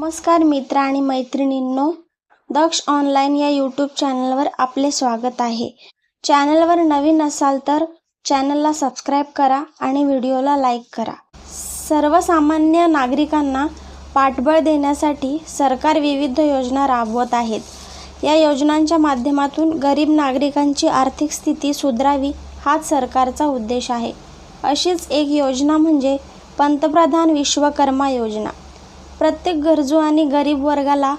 नमस्कार मित्र आणि मैत्रिणींनो दक्ष ऑनलाईन या यूट्यूब चॅनलवर आपले स्वागत आहे. चॅनलवर नवीन असाल तर चॅनलला सबस्क्राईब करा आणि व्हिडिओला लाईक करा. सर्वसामान्य नागरिकांना पाठबळ देण्यासाठी सरकार विविध योजना राबवत आहेत. या योजनांच्या माध्यमातून गरीब नागरिकांची आर्थिक स्थिती सुधारावी हाच सरकारचा उद्देश आहे. अशीच एक योजना म्हणजे पंतप्रधान विश्वकर्मा योजना. प्रत्येक गरजू आणि गरीब वर्गाला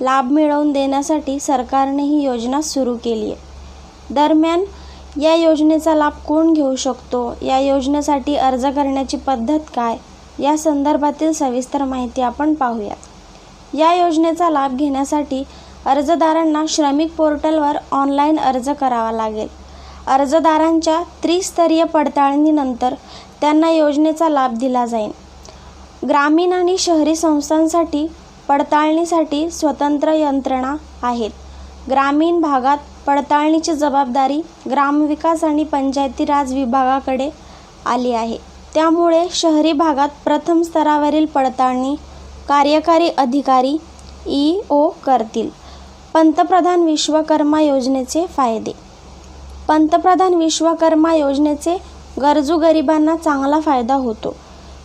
लाभ मिळवून देण्यासाठी सरकारने ही योजना सुरू केली आहे. दरम्यान या योजनेचा लाभ कोण घेऊ शकतो? या योजनेसाठी अर्ज करण्याची पद्धत काय? या संदर्भातील सविस्तर माहिती आपण पाहूया या योजनेचा लाभ घेण्यासाठी अर्जदारांना श्रमिक पोर्टलवर ऑनलाईन अर्ज करावा लागेल. अर्जदारांच्या त्रिस्तरीय पडताळणीनंतर त्यांना योजनेचा लाभ दिला जाईल. ग्रामीण आणि शहरी संस्थांसाठी पडताळणीसाठी स्वतंत्र यंत्रणा आहेत. ग्रामीण भागात पडताळणीची जबाबदारी ग्रामविकास आणि पंचायती राज विभागाकडे आली आहे. त्यामुळे शहरी भागात प्रथम स्तरावरील पडताळणी कार्यकारी अधिकारी ई ओ करतील. पंतप्रधान विश्वकर्मा योजनेचे फायदे. पंतप्रधान विश्वकर्मा योजनेचे गरजू गरिबांना चांगला फायदा होतो.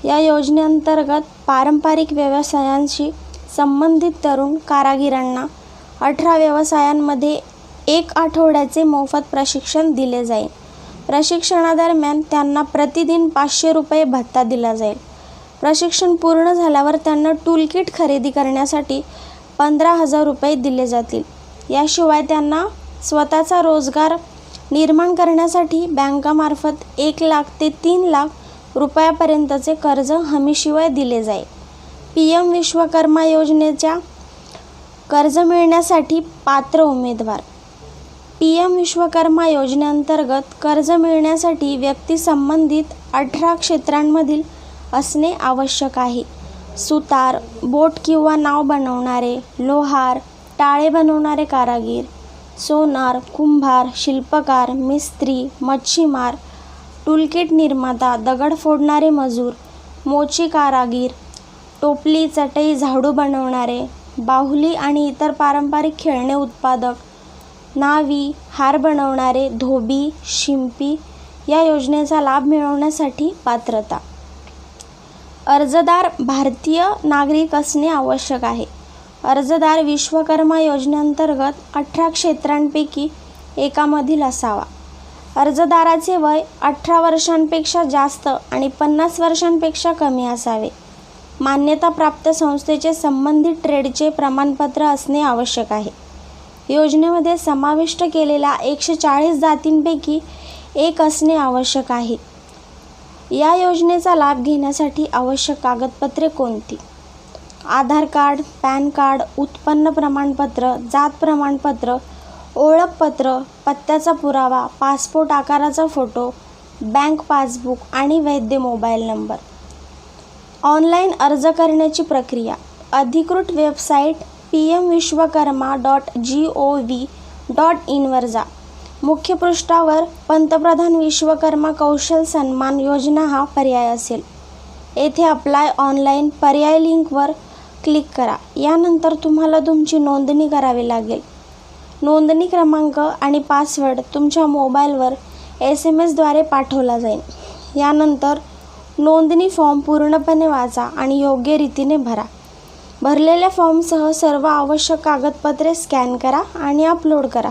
या योजनेअंतर्गत पारंपरिक व्यवसायांशी संबंधित तरुण कारागिरांना अठरा व्यवसायांमध्ये एक आठवड्याचे मोफत प्रशिक्षण दिले जाईल. प्रशिक्षणादरम्यान त्यांना प्रतिदिन पाचशे रुपये भत्ता दिला जाईल. प्रशिक्षण पूर्ण झाल्यावर त्यांना टूलकिट खरेदी करण्यासाठी पंधरा हजार रुपये दिले जातील. याशिवाय त्यांना स्वतःचा रोजगार निर्माण करण्यासाठी बँकामार्फत एक लाख ते तीन लाख रुपयापर्यंतचे कर्ज हमीशिवाय दिले जाईल. पी एम विश्वकर्मा योजनेच्या कर्ज मिळण्यासाठी पात्र उमेदवार. पी एम विश्वकर्मा योजनेअंतर्गत कर्ज मिळण्यासाठी व्यक्ती संबंधित अठरा क्षेत्रांमधील असणे आवश्यक आहे. सुतार बोट किंवा नाव बनवणारे लोहार टाळे बनवणारे कारागीर सोनार कुंभार शिल्पकार मिस्त्री मच्छीमार टूलकिट निर्माता दगड फोडणारे मजूर मोची कारागीर टोपली चटई झाडू बनवणारे बाहुली आणि इतर पारंपरिक खेळणे उत्पादक नावी हार बनवणारे धोबी शिंपी या योजनेचा लाभ मिळवण्यासाठी पात्रता. अर्जदार भारतीय नागरिक असणे आवश्यक आहे. अर्जदार विश्वकर्मा योजनेअंतर्गत अठरा क्षेत्रांपैकी एकामधील असावा. अर्जदाराचे वय अठरा वर्षांपेक्षा जास्त आणि पन्नास वर्षांपेक्षा कमी असावे. मान्यताप्राप्त संस्थेचे संबंधित ट्रेडचे प्रमाणपत्र असणे आवश्यक आहे. योजनेमध्ये समाविष्ट केलेल्या एकशे चाळीस जातींपैकी एक असणे आवश्यक आहे. या योजनेचा लाभ घेण्यासाठी आवश्यक कागदपत्रे कोणती? आधार कार्ड पॅन कार्ड उत्पन्न प्रमाणपत्र जात प्रमाणपत्र ओळखपत्र पत्त्याचा पुरावा पासपोर्ट आकाराचा फोटो बँक पासबुक आणि वैध मोबाईल नंबर. ऑनलाईन अर्ज करण्याची प्रक्रिया. अधिकृत website P M Vishwakarma dot G. O V dot इनवर जा मुख्य पृष्ठावर पंतप्रधान विश्वकर्मा कौशल सन्मान योजना हा पर्याय असेल. येथे अप्लाय ऑनलाईन पर्याय लिंकवर क्लिक करा. यानंतर तुम्हाला तुमची नोंदणी करावी लागेल. नोंदणी क्रमांक आणि पासवर्ड तुमच्या मोबाईलवर एस एम एसद्वारे पाठवला जाईल. यानंतर नोंदणी फॉर्म पूर्णपणे वाचा आणि योग्य रीतीने भरा. भरलेल्या फॉर्मसह सर्व आवश्यक कागदपत्रे स्कॅन करा आणि अपलोड करा.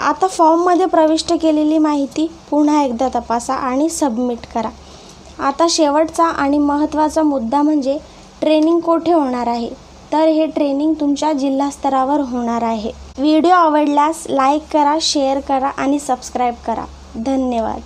आता फॉर्ममध्ये प्रविष्ट केलेली माहिती पुन्हा एकदा तपासा आणि सबमिट करा. आता शेवटचा आणि महत्त्वाचा मुद्दा म्हणजे ट्रेनिंग कोठे होणार आहे? तर हे ट्रेनिंग तुमच्या जिल्हास्तरावर होणार आहे. व्हिडिओ आवडल्यास लाईक करा शेअर करा आणि सबस्क्राईब करा. धन्यवाद.